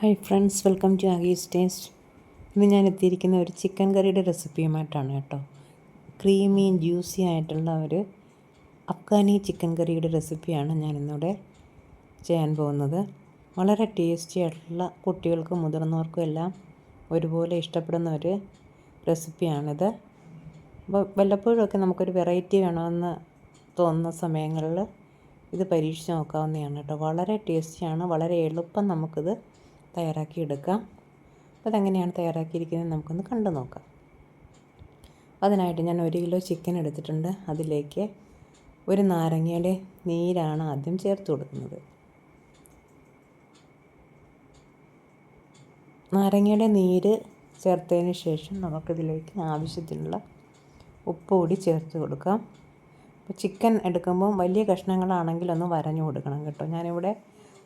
Hi friends welcome to Aggie's taste ഇന്ന് ഞാൻ എത്തിയിരിക്കുന്ന ഒരു ചിക്കൻ കറിയുടെ റെസിപ്പിയുമായിട്ടാണ് കേട്ടോ. ക്രീമി ജ്യൂസി ആയിട്ടുള്ള ഒരു അഫ്ഗാനി ചിക്കൻ കറിയുടെ റെസിപ്പിയാണ് ഞാൻ ഇന്നിവിടെ ചെയ്യാൻ പോകുന്നത്. വളരെ ടേസ്റ്റി ആയിട്ടുള്ള കുട്ടികൾക്കും മുതിർന്നവർക്കും എല്ലാം ഒരുപോലെ ഇഷ്ടപ്പെടുന്ന ഒരു റെസിപ്പിയാണിത് അപ്പോൾ വല്ലപ്പോഴുമൊക്കെ നമുക്കൊരു വെറൈറ്റി വേണമെന്ന് തോന്നുന്ന സമയങ്ങളിൽ ഇത് പരീക്ഷിച്ച് നോക്കാവുന്നതാണ് കേട്ടോ. വളരെ ടേസ്റ്റിയാണ് വളരെ എളുപ്പം നമുക്കിത് തയ്യാറാക്കി എടുക്കാം അപ്പോൾ അതെങ്ങനെയാണ് തയ്യാറാക്കിയിരിക്കുന്നത് നമുക്കൊന്ന് കണ്ടു നോക്കാം. അതിനായിട്ട് ഞാൻ ഒരു കിലോ ചിക്കൻ എടുത്തിട്ടുണ്ട്. അതിലേക്ക് ഒരു നാരങ്ങയുടെ നീരാണ് ആദ്യം ചേർത്ത് കൊടുക്കുന്നത്. നാരങ്ങയുടെ നീര് ചേർത്തതിന് ശേഷം നമുക്കിതിലേക്ക് ആവശ്യത്തിനുള്ള ഉപ്പ് കൂടി ചേർത്ത് കൊടുക്കാം. ചിക്കൻ എടുക്കുമ്പോൾ വലിയ കഷ്ണങ്ങളാണെങ്കിൽ ഒന്ന് വരഞ്ഞു കൊടുക്കണം കേട്ടോ. ഞാനിവിടെ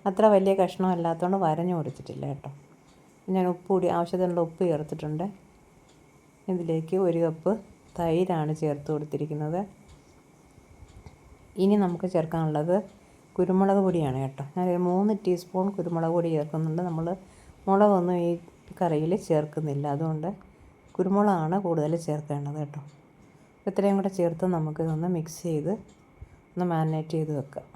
അത്ര വലിയ കഷ്ണം അല്ലാത്തതുകൊണ്ട് വരഞ്ഞു കൊടുത്തിട്ടില്ല കേട്ടോ. ഞാൻ ഉപ്പ് കൂടി ആവശ്യത്തിനുള്ള ഉപ്പ് ചേർത്തിട്ടുണ്ട്. ഇതിലേക്ക് ഒരു കപ്പ് തൈരാണ് ചേർത്ത് കൊടുത്തിരിക്കുന്നത്. ഇനി നമുക്ക് ചേർക്കാനുള്ളത് കുരുമുളക് പൊടിയാണ് കേട്ടോ. ഞാൻ ഒരു മൂന്ന് ടീസ്പൂൺ കുരുമുളക് പൊടി ചേർക്കുന്നുണ്ട്. നമ്മൾ മുളകൊന്നും ഈ കറിയിൽ ചേർക്കുന്നില്ല. അതുകൊണ്ട് കുരുമുളകാണ് കൂടുതൽ ചേർക്കേണ്ടത് കേട്ടോ. ഇത്രയും കൂടെ ചേർത്ത് നമുക്കിതൊന്ന് മിക്സ് ചെയ്ത് ഒന്ന് മാരിനേറ്റ് ചെയ്ത് വെക്കാം.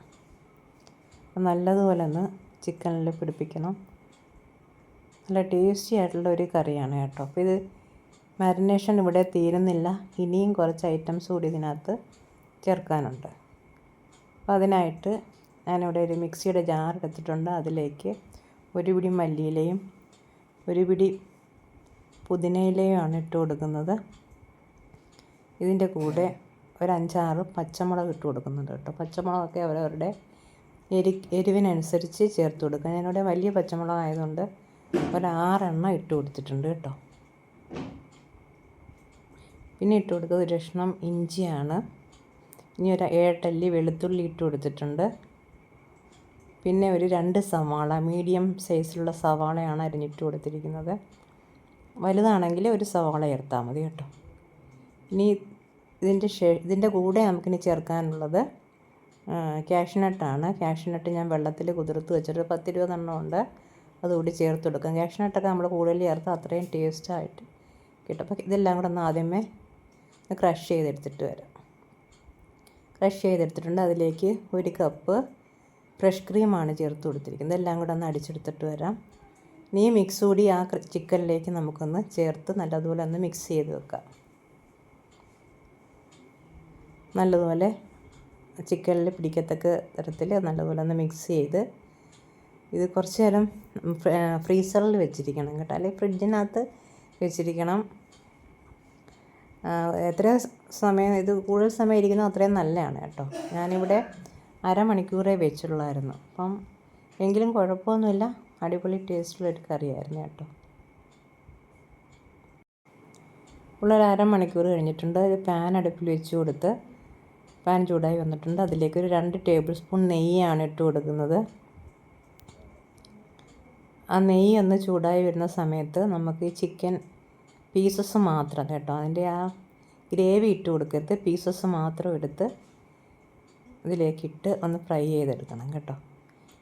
നല്ലതുപോലെ ഒന്ന് ചിക്കനിൽ പിടിപ്പിക്കണം. നല്ല ടേസ്റ്റി ആയിട്ടുള്ള ഒരു കറിയാണ് കേട്ടോ. അപ്പോൾ ഇത് മാരിനേഷൻ ഇവിടെ തീരുന്നില്ല. ഇനിയും കുറച്ച് ഐറ്റംസ് കൂടി ഇതിനകത്ത് ചേർക്കാനുണ്ട്. അപ്പോൾ അതിനായിട്ട് ഞാനിവിടെ ഒരു മിക്സിയുടെ ജാർ എടുത്തിട്ടുണ്ട്. അതിലേക്ക് ഒരു പിടി മല്ലിയിലയും ഒരു പിടി പുതിനയിലയുമാണ് ഇട്ട് കൊടുക്കുന്നത്. ഇതിന്റെ കൂടെ ഒരു അഞ്ചാറ് പച്ചമുളക് ഇട്ട് കൊടുക്കുന്നുണ്ട് കേട്ടോ. പച്ചമുളകൊക്കെ അവരവരുടെ എരി എരിവിനനുസരിച്ച് ചേർത്ത് കൊടുക്കുക. ഞാനിവിടെ വലിയ പച്ചമുളക് ആയതുകൊണ്ട് ഒരു ആറെണ്ണം ഇട്ട് കൊടുത്തിട്ടുണ്ട് കേട്ടോ. പിന്നെ ഇട്ട് കൊടുക്കുക ഒരു കഷ്ണം ഇഞ്ചിയാണ്. ഇനി ഒരു ഏട്ടല്ലി വെളുത്തുള്ളി ഇട്ട് കൊടുത്തിട്ടുണ്ട്. പിന്നെ ഒരു രണ്ട് സവാള മീഡിയം സൈസിലുള്ള സവാളയാണ് അരിഞ്ഞിട്ട് കൊടുത്തിരിക്കുന്നത്. വലുതാണെങ്കിൽ ഒരു സവാള ചേർത്താൽ മതി കേട്ടോ. ഇനി ഇതിന്റെ ഇതിന്റെ കൂടെ നമുക്കിനി ചേർക്കാനുള്ളത് ക്യാഷ്നട്ടാണ് ക്യാഷ്നട്ട് ഞാൻ വെള്ളത്തിൽ കുതിർത്ത് വെച്ചിട്ട് പത്തിരുപതെണ്ണം ഉണ്ട്. അതുകൂടി ചേർത്ത് കൊടുക്കും. ക്യാഷ്നട്ടൊക്കെ നമ്മൾ കൂടുതൽ ചേർത്ത് അത്രയും ടേസ്റ്റായിട്ട് കിട്ടും. അപ്പോൾ ഇതെല്ലാം കൂടെ ഒന്ന് ആദ്യമേ ക്രഷ് ചെയ്തെടുത്തിട്ട് വരാം. ക്രഷ് ചെയ്തെടുത്തിട്ടുണ്ട്. അതിലേക്ക് ഒരു കപ്പ് ഫ്രഷ് ക്രീമാണ് ചേർത്ത് കൊടുത്തിരിക്കുന്നത്. എല്ലാം കൂടെ ഒന്ന് അടിച്ചെടുത്തിട്ട് വരാം. ഇനി മിക്സ് കൂടി ആ ചിക്കനിലേക്ക് നമുക്കൊന്ന് ചേർത്ത് നല്ലതുപോലെ ഒന്ന് മിക്സ് ചെയ്ത് വെക്കാം. നല്ലതുപോലെ ചിക്കനിൽ പിടിക്കത്തക്ക തരത്തിൽ നല്ലപോലെ ഒന്ന് മിക്സ് ചെയ്ത് ഇത് കുറച്ച് നേരം ഫ്രീസറിൽ വെച്ചിരിക്കണം കേട്ടോ. അല്ലെങ്കിൽ ഫ്രിഡ്ജിനകത്ത് വെച്ചിരിക്കണം. എത്ര സമയം ഇത് കൂടുതൽ സമയം ഇരിക്കുന്നോ അത്രയും നല്ലതാണ് കേട്ടോ. ഞാനിവിടെ അരമണിക്കൂറേ വെച്ചുള്ളായിരുന്നു. അപ്പം എങ്കിലും കുഴപ്പമൊന്നുമില്ല. അടിപൊളി ടേസ്റ്റുള്ളൊരു കറിയായിരുന്നു കേട്ടോ. ഉള്ളൊരു അരമണിക്കൂർ കഴിഞ്ഞിട്ടുണ്ട്. ഒരു പാൻ അടുപ്പിൽ വെച്ച് കൊടുത്ത് പാൻ ചൂടായി വന്നിട്ടുണ്ട്. അതിലേക്ക് ഒരു രണ്ട് ടേബിൾ സ്പൂൺ നെയ്യാണ് ഇട്ട് കൊടുക്കുന്നത്. ആ നെയ്യ് ഒന്ന് ചൂടായി വരുന്ന സമയത്ത് നമുക്ക് ഈ ചിക്കൻ പീസസ് മാത്രം കേട്ടോ അതിന്റെ ആ ഗ്രേവി ഇട്ട് കൊടുക്കരുത്. പീസസ് മാത്രം എടുത്ത് ഇതിലേക്കിട്ട് ഒന്ന് ഫ്രൈ ചെയ്തെടുക്കണം കേട്ടോ.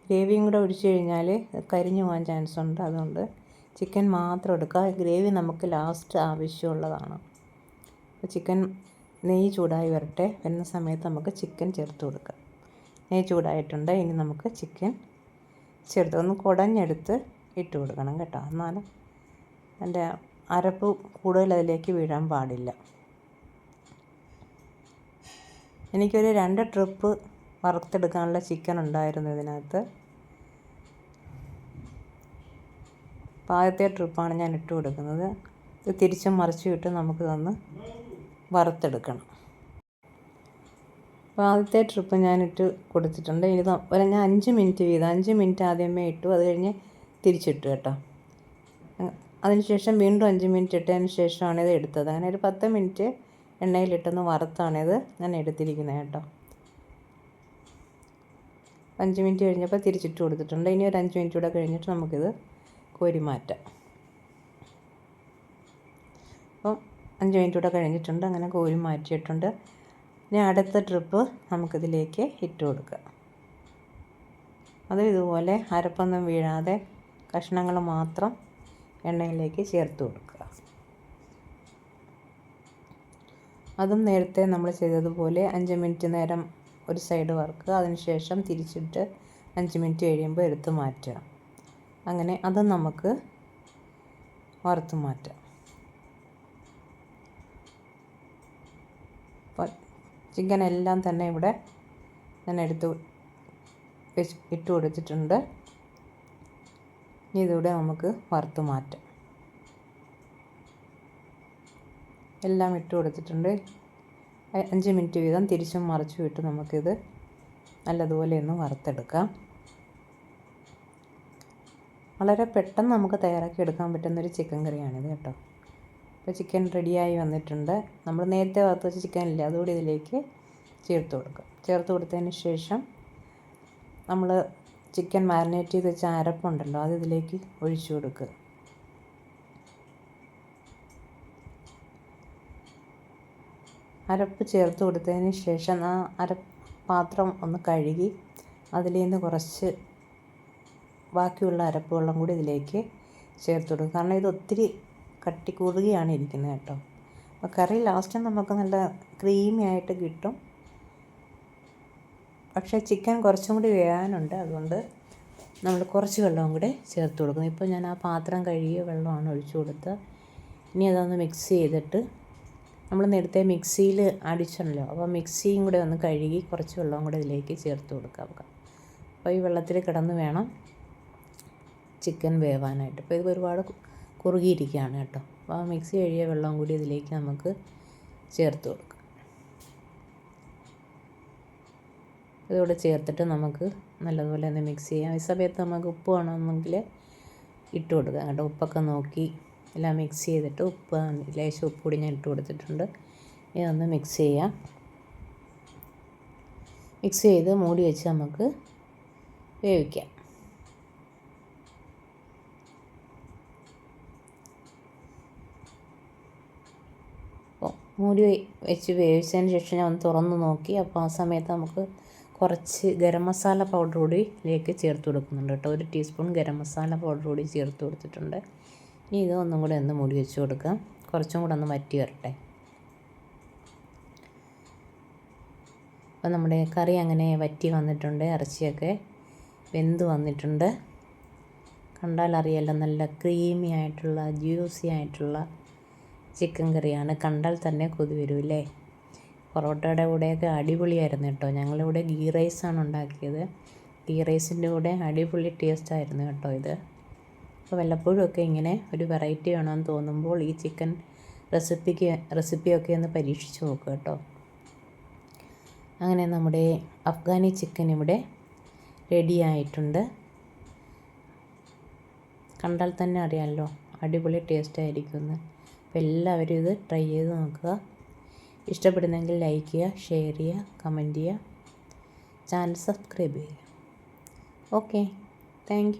ഗ്രേവിയും കൂടെ ഒഴിച്ചു കഴിഞ്ഞാൽ കരിഞ്ഞു പോകാൻ ചാൻസ് ഉണ്ട്. അതുകൊണ്ട് ചിക്കൻ മാത്രം എടുക്കുക. ഗ്രേവി നമുക്ക് ലാസ്റ്റ് ആവശ്യമുള്ളതാണ്. ചിക്കൻ നെയ്യ് ചൂടായി വരട്ടെ. വരുന്ന സമയത്ത് നമുക്ക് ചിക്കൻ ചേർത്ത് കൊടുക്കാം. നെയ്യ് ചൂടായിട്ടുണ്ട്. ഇനി നമുക്ക് ചിക്കൻ ചേർത്ത് ഒന്ന് കുടഞ്ഞെടുത്ത് ഇട്ട് കൊടുക്കണം കേട്ടോ. എന്നാലും എന്റെ അരപ്പ് കൂടുതൽ അതിലേക്ക് വീഴാൻ പാടില്ല. എനിക്കൊരു രണ്ട് ട്രിപ്പ് വറുത്തെടുക്കാനുള്ള ചിക്കൻ ഉണ്ടായിരുന്നു ഇതിനകത്ത്. ആദ്യത്തെ ട്രിപ്പാണ് ഞാൻ ഇട്ട് കൊടുക്കുന്നത്. ഇത് തിരിച്ചും മറിച്ചും ഇട്ട് നമുക്ക് തന്ന് വറുത്തെടുക്കണം. അപ്പോൾ ആദ്യത്തെ ട്രിപ്പ് ഞാനിട്ട് കൊടുത്തിട്ടുണ്ട്. ഇനി ഒരു ഞാൻ അഞ്ച് മിനിറ്റ് വീതം അഞ്ച് മിനിറ്റ് ആദ്യമേ ഇട്ടു. അത് കഴിഞ്ഞ് തിരിച്ചിട്ടു കേട്ടോ. അതിനുശേഷം വീണ്ടും അഞ്ച് മിനിറ്റ് ഇട്ടതിന് ശേഷമാണ് ഇത് എടുത്തത്. അങ്ങനെ ഒരു പത്ത് മിനിറ്റ് എണ്ണയിലിട്ടൊന്ന് വറുത്താണിത് ഞാൻ എടുത്തിരിക്കുന്നത് കേട്ടോ. അഞ്ച് മിനിറ്റ് കഴിഞ്ഞപ്പോൾ തിരിച്ചിട്ട് കൊടുത്തിട്ടുണ്ട്. ഇനി ഒരു അഞ്ച് മിനിറ്റ് കൂടെ കഴിഞ്ഞിട്ട് നമുക്കിത് കോരി മാറ്റാം. അപ്പം അഞ്ച് മിനിറ്റ് കൂടെ കഴിഞ്ഞിട്ടുണ്ട്. അങ്ങനെ കോരി മാറ്റിയിട്ടുണ്ട്. ഇനി അടുത്ത ട്രിപ്പ് നമുക്കിതിലേക്ക് ഇട്ട് കൊടുക്കുക അതും ഇതുപോലെ അരപ്പൊന്നും വീഴാതെ കഷ്ണങ്ങൾ മാത്രം എണ്ണയിലേക്ക് ചേർത്ത് കൊടുക്കുക. അതും നേരത്തെ നമ്മൾ ചെയ്തതുപോലെ അഞ്ച് മിനിറ്റ് നേരം ഒരു സൈഡ് വറുക്കുക. അതിനുശേഷം തിരിച്ചിട്ട് അഞ്ച് മിനിറ്റ് കഴിയുമ്പോൾ എടുത്ത് മാറ്റുക. അങ്ങനെ അതും നമുക്ക് വറുത്ത് മാറ്റാം. അപ്പോൾ ചിക്കൻ എല്ലാം തന്നെ ഇവിടെ ഞാൻ എടുത്ത് വെച്ച് ഇട്ട് കൊടുത്തിട്ടുണ്ട്. ഇതിവിടെ നമുക്ക് വറുത്ത് മാറ്റാം. എല്ലാം ഇട്ട് കൊടുത്തിട്ടുണ്ട്. അഞ്ച് മിനിറ്റ് വീതം തിരിച്ചും മറിച്ചും ഇട്ട് നമുക്കിത് നല്ലതുപോലെ ഒന്ന് വറുത്തെടുക്കാം. വളരെ പെട്ടെന്ന് നമുക്ക് തയ്യാറാക്കി എടുക്കാൻ പറ്റുന്നൊരു ചിക്കൻ കറിയാണിത് കേട്ടോ. ഇപ്പോൾ ചിക്കൻ റെഡിയായി വന്നിട്ടുണ്ട്. നമ്മൾ നേരത്തെ വറുത്ത് വെച്ച ചിക്കൻ ഇല്ല അതുകൂടി ഇതിലേക്ക് ചേർത്ത് കൊടുക്കുക ചേർത്ത് കൊടുത്തതിന് ശേഷം നമ്മൾ ചിക്കൻ മാരിനേറ്റ് ചെയ്ത് വെച്ച അരപ്പുണ്ടല്ലോ അത് ഇതിലേക്ക് ഒഴിച്ചു കൊടുക്കുക. അരപ്പ് ചേർത്ത് കൊടുത്തതിന് ശേഷം ആ അര പാത്രം ഒന്ന് കഴുകി അതിൽ നിന്ന് കുറച്ച് ബാക്കിയുള്ള അരപ്പ് വെള്ളം കൂടി ഇതിലേക്ക് ചേർത്ത് കൊടുക്കും കാരണം ഇത് ഒത്തിരി കട്ടി കുറുകിയാണ് ഇരിക്കുന്നത് കേട്ടോ. അപ്പോൾ കറി ലാസ്റ്റ് നമുക്ക് നല്ല ക്രീമി ആയിട്ട് കിട്ടും. പക്ഷേ ചിക്കൻ കുറച്ചും കൂടി വേകാനുണ്ട് അതുകൊണ്ട് നമ്മൾ കുറച്ച് വെള്ളവും കൂടെ ചേർത്ത് കൊടുക്കും ഇപ്പോൾ ഞാൻ ആ പാത്രം കഴുകിയ വെള്ളമാണ് ഒഴിച്ചു കൊടുത്തത്. ഇനി അതൊന്ന് മിക്സ് ചെയ്തിട്ട് നമ്മൾ നേരത്തെ മിക്സിയിൽ അടിച്ചണല്ലോ അപ്പോൾ മിക്സിയും കൂടെ ഒന്ന് കഴുകി കുറച്ച് വെള്ളവും കൂടെ ഇതിലേക്ക് ചേർത്ത് കൊടുക്കാം അപ്പോൾ ഈ വെള്ളത്തിൽ കിടന്ന് വേണം ചിക്കൻ വേവാനായിട്ട്. അപ്പോൾ ഇത് ഒരുപാട് കുറുകിയിരിക്കുകയാണ് കേട്ടോ. അപ്പോൾ ആ മിക്സി കഴുകിയ വെള്ളം കൂടി ഇതിലേക്ക് നമുക്ക് ചേർത്ത് കൊടുക്കാം. ഇതുകൂടെ ചേർത്തിട്ട് നമുക്ക് നല്ലതുപോലെ ഒന്ന് മിക്സ് ചെയ്യാം. ഈ സമയത്ത് നമുക്ക് ഉപ്പ് വേണമെന്നെങ്കിൽ ഇട്ട് കൊടുക്കാം കേട്ടോ. ഉപ്പൊക്കെ നോക്കി എല്ലാം മിക്സ് ചെയ്തിട്ട് ഉപ്പ് ലേശം ഉപ്പ് കൂടി ഞാൻ ഇട്ട് കൊടുത്തിട്ടുണ്ട്. ഇതൊന്ന് മിക്സ് ചെയ്യാം. മിക്സ് ചെയ്ത് മൂടി വെച്ച് നമുക്ക് വേവിക്കാം. മൂടി വെച്ച് വേവിച്ചതിന് ശേഷം ഞാൻ ഒന്ന് തുറന്ന് നോക്കി. അപ്പോൾ ആ സമയത്ത് നമുക്ക് കുറച്ച് ഗരം മസാല പൗഡർ കൂടി ഇതിലേക്ക് ചേർത്ത് കൊടുക്കുന്നുണ്ട് കേട്ടോ. ഒരു ടീസ്പൂൺ ഗരം മസാല പൗഡർ കൂടി ചേർത്ത് കൊടുത്തിട്ടുണ്ട്. ഇനി ഇത് ഒന്നും കൂടെ ഒന്ന് മൂടി വെച്ച് കൊടുക്കാം. കുറച്ചും കൂടെ ഒന്ന് വറ്റി വരട്ടെ. അപ്പോൾ നമ്മുടെ കറി അങ്ങനെ വറ്റി വന്നിട്ടുണ്ട് ഇറച്ചിയൊക്കെ വെന്ത് വന്നിട്ടുണ്ട്. കണ്ടാൽ അറിയാലോ നല്ല ക്രീമി ആയിട്ടുള്ള ജ്യൂസി ആയിട്ടുള്ള ചിക്കൻ കറിയാണ്. കണ്ടാൽ തന്നെ കൊതി വരും പൊറോട്ടയുടെ കൂടെയൊക്കെ അടിപൊളിയായിരുന്നു കേട്ടോ. ഞങ്ങളിവിടെ ഗീ റൈസാണ് ഉണ്ടാക്കിയത്. ഗീ റൈസിന്റെ കൂടെ അടിപൊളി ടേസ്റ്റായിരുന്നു കേട്ടോ ഇത്. അപ്പോൾ വല്ലപ്പോഴും ഒക്കെ ഇങ്ങനെ ഒരു വെറൈറ്റി വേണമെന്ന് തോന്നുമ്പോൾ ഈ ചിക്കൻ റെസിപ്പിക്ക് റെസിപ്പിയൊക്കെ ഒന്ന് പരീക്ഷിച്ച് നോക്കുക കേട്ടോ. അങ്ങനെ നമ്മുടെ അഫ്ഗാനി ചിക്കൻ ഇവിടെ റെഡിയായിട്ടുണ്ട് കണ്ടാൽ തന്നെ അറിയാമല്ലോ അടിപൊളി ടേസ്റ്റ് ആയിരിക്കുമെന്ന് എല്ലാവരും ഇത് ട്രൈ ചെയ്ത് നോക്കുക. ഇഷ്ടപ്പെടുന്നെങ്കിൽ ലൈക്ക് ചെയ്യുക ഷെയർ ചെയ്യുക കമന്റ് ചെയ്യുക. ചാനൽ സബ്സ്ക്രൈബ് ചെയ്യുക. ഓക്കെ. താങ്ക്